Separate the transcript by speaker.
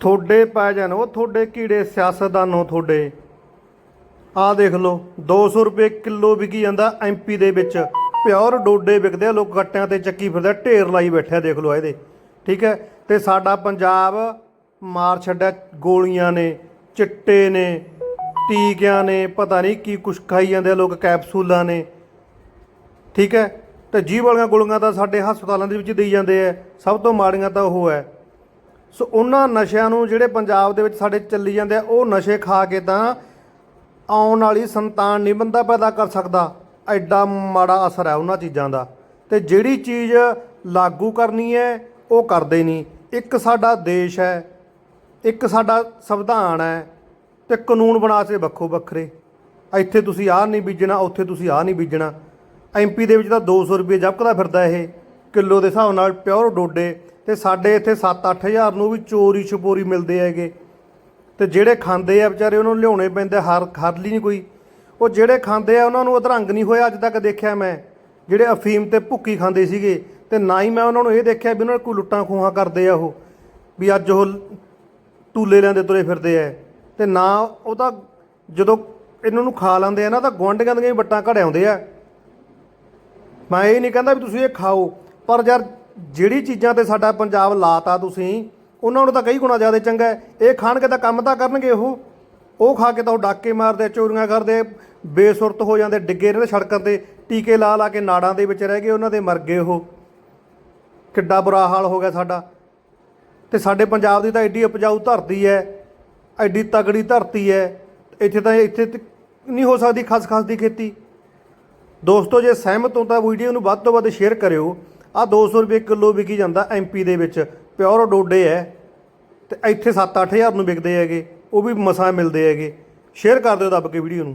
Speaker 1: ਤੁਹਾਡੇ ਪੈ ਜਾਣ ਉਹ ਤੁਹਾਡੇ ਕੀੜੇ ਸਿਆਸਤਦਾਨੋ ਤੁਹਾਡੇ। ਆਹ ਦੇਖ ਲਓ 200 ਰੁਪਏ ਕਿਲੋ ਵਿਕੀ ਜਾਂਦਾ ਐਮਪੀ ਦੇ ਵਿੱਚ। ਪਿਓਰ ਡੋਡੇ ਵਿਕਦੇ ਆ, ਲੋਕ ਗੱਟਿਆਂ ਤੇ ਚੱਕੀ ਫਿਰਦੇ ਢੇਰ ਲਾਈ ਬੈਠਿਆ ਦੇਖ ਲਓ ਇਹਦੇ। ਠੀਕ ਹੈ? ਤੇ ਸਾਡਾ ਪੰਜਾਬ ਮਾਰ ਛੱਡਿਆ, ਗੋਲੀਆਂ ਨੇ, ਚਿੱਟੇ ਨੇ, ਟੀਕਿਆਂ ਨੇ, ਪਤਾ ਨਹੀਂ ਕੀ ਕੁਛ ਖਾਈ ਜਾਂਦੇ ਆ ਲੋਕ, ਕੈਪਸੂਲਾਂ ਨੇ। ਠੀਕ ਹੈ? ਤੇ ਜੀਭ ਵਾਲੀਆਂ ਗੋਲੀਆਂ ਤਾਂ ਸਾਡੇ ਹਸਪਤਾਲਾਂ ਦੇ ਵਿੱਚ ਦੇਈ ਜਾਂਦੇ ਆ, ਸਭ ਤੋਂ ਮਾੜੀਆਂ ਤਾਂ ਉਹ ਹੈ। ਸੋ ਉਹਨਾਂ ਨਸ਼ਿਆਂ ਨੂੰ ਜਿਹੜੇ ਪੰਜਾਬ ਦੇ ਵਿੱਚ ਸਾਡੇ ਚੱਲੀ ਜਾਂਦੇ ਆ, ਉਹ ਨਸ਼ੇ ਖਾ ਕੇ ਤਾਂ ਆਉਣ ਵਾਲੀ ਸੰਤਾਨ ਨਹੀਂ ਬੰਦਾ ਪੈਦਾ ਕਰ ਸਕਦਾ। ਐਡਾ ਮਾੜਾ ਅਸਰ ਹੈ ਉਹਨਾਂ ਚੀਜ਼ਾਂ ਦਾ। ਤੇ ਜਿਹੜੀ ਚੀਜ਼ ਲਾਗੂ ਕਰਨੀ ਹੈ, ਉਹ ਕਰਦੇ ਨਹੀਂ। ਇੱਕ ਸਾਡਾ ਦੇਸ਼ ਹੈ, ਇੱਕ ਸਾਡਾ ਸੰਵਿਧਾਨ ਹੈ, ਤੇ ਕਾਨੂੰਨ ਬਣਾ ਕੇ ਵੱਖੋ ਵੱਖਰੇ। ਇੱਥੇ ਤੁਸੀਂ ਆਹ ਨਹੀਂ ਬੀਜਣਾ, ਉੱਥੇ ਤੁਸੀਂ ਆਹ ਨਹੀਂ ਬੀਜਣਾ। ਐਮਪੀ ਦੇ ਵਿੱਚ ਤਾਂ 200 ਰੁਪਏ ਜਪਕਦਾ ਫਿਰਦਾ ਇਹ। ਕਿਲੋ ਦੇ ਹਿਸਾਬ ਨਾਲ ਪਿਓਰ ਡੋਡੇ ਤੇ ਸਾਡੇ ਇੱਥੇ 7-8000 ਨੂੰ ਵੀ ਚੋਰੀ ਛਪੋਰੀ ਮਿਲਦੇ ਹੈਗੇ। ਤੇ ਜਿਹੜੇ ਖਾਂਦੇ ਆ ਵਿਚਾਰੇ ਉਹਨਾਂ ਨੂੰ ਲਿਆਉਣੇ ਪੈਂਦੇ, ਹਰ ਹਰ ਲਈ ਨਹੀਂ ਕੋਈ। ਉਹ ਜਿਹੜੇ ਖਾਂਦੇ ਆ ਉਹਨਾਂ ਨੂੰ ਅਧਰੰਗ ਨਹੀਂ ਹੋਇਆ ਅੱਜ ਤੱਕ ਦੇਖਿਆ ਮੈਂ। ਜਿਹੜੇ ਅਫੀਮ ਤੇ ਭੁੱਕੀ ਖਾਂਦੇ ਸੀਗੇ ਤੇ ਨਾ ਹੀ ਮੈਂ ਉਹਨਾਂ ਨੂੰ ਇਹ ਦੇਖਿਆ ਵੀ ਉਹਨਾਂ ਨੂੰ ਕੋਈ ਲੁੱਟਾਂ ਖੋਹਾਂ ਕਰਦੇ ਆ ਉਹ, ਵੀ ਅੱਜ ਉਹ ਟੂਲੇ ਲੈਂਦੇ ਤੁਰੇ ਫਿਰਦੇ ਆ। ਤੇ ਨਾ ਉਹ ਤਾਂ ਜਦੋਂ ਇਹਨਾਂ ਨੂੰ ਖਾ ਲੈਂਦੇ ਆ ਨਾ ਤਾਂ ਗੁਆਂਢੀਆਂ ਦੀਆਂ ਵੀ ਵੱਟਾਂ ਘੜ ਆਉਂਦੇ ਆ। ਮੈਂ ਇਹ ਨਹੀਂ ਕਹਿੰਦਾ ਵੀ ਤੁਸੀਂ ਇਹ ਖਾਓ। ਪਰ ਯਾਰ ਜਿਹੜੀ ਚੀਜ਼ਾਂ ਤੇ ਸਾਡਾ ਪੰਜਾਬ ਲਾਤਾ ਤੁਸੀਂ, ਉਹਨਾਂ ਨੂੰ ਤਾਂ ਕਈ ਗੁਣਾ ਜ਼ਿਆਦਾ ਚੰਗਾ ਹੈ। ਇਹ ਖਾਣਗੇ ਤਾਂ ਕੰਮ ਤਾਂ ਕਰਨਗੇ ਉਹ। ਉਹ ਖਾ ਕੇ ਤਾਂ ਉਹ ਡਾਕੇ ਮਾਰਦੇ, ਚੋਰੀਆਂ ਕਰਦੇ, ਬੇਸੁਰਤ ਹੋ ਜਾਂਦੇ, ਡਿੱਗੇ ਰਹਿੰਦੇ ਸੜਕਾਂ ਤੇ, ਟੀਕੇ ਲਾ ਲਾ ਕੇ ਨਾੜਾਂ ਦੇ ਵਿੱਚ ਰਹਿ ਗਏ, ਉਹਨਾਂ ਦੇ ਮਰ ਗਏ ਉਹ। ਕਿੱਡਾ ਬੁਰਾ ਹਾਲ ਹੋ ਗਿਆ ਸਾਡਾ। ਤੇ ਸਾਡੇ ਪੰਜਾਬ ਦੀ ਤਾਂ ਐਡੀ ਉਪਜਾਊ ਧਰਤੀ ਹੈ, ਐਡੀ ਤਗੜੀ ਧਰਤੀ ਹੈ, ਇੱਥੇ ਤਾਂ ਇੱਥੇ ਤੇ ਨਹੀਂ ਹੋ ਸਕਦੀ ਖਸ-ਖਸ ਦੀ ਖੇਤੀ। ਦੋਸਤੋ, ਜੇ ਸਹਿਮਤ ਹੋ ਤਾਂ ਵੀਡੀਓ ਨੂੰ ਵੱਧ ਤੋਂ ਵੱਧ ਸ਼ੇਅਰ ਕਰਿਓ। ਆ 200 ਰੁਪਏ ਕਿਲੋ ਵਿਕੀ ਜਾਂਦਾ ਐਮਪੀ ਦੇ ਵਿੱਚ। ਪਿਓਰ ਡੋਡੇ ਹੈ ਤੇ ਇੱਥੇ 7-8000 ਨੂੰ ਵਿਕਦੇ ਹੈਗੇ, ਉਹ ਵੀ ਮਸਾਂ ਮਿਲਦੇ ਹੈਗੇ। ਸ਼ੇਅਰ ਕਰ ਦਿਓ ਦੱਬ ਕੇ ਵੀਡੀਓ ਨੂੰ।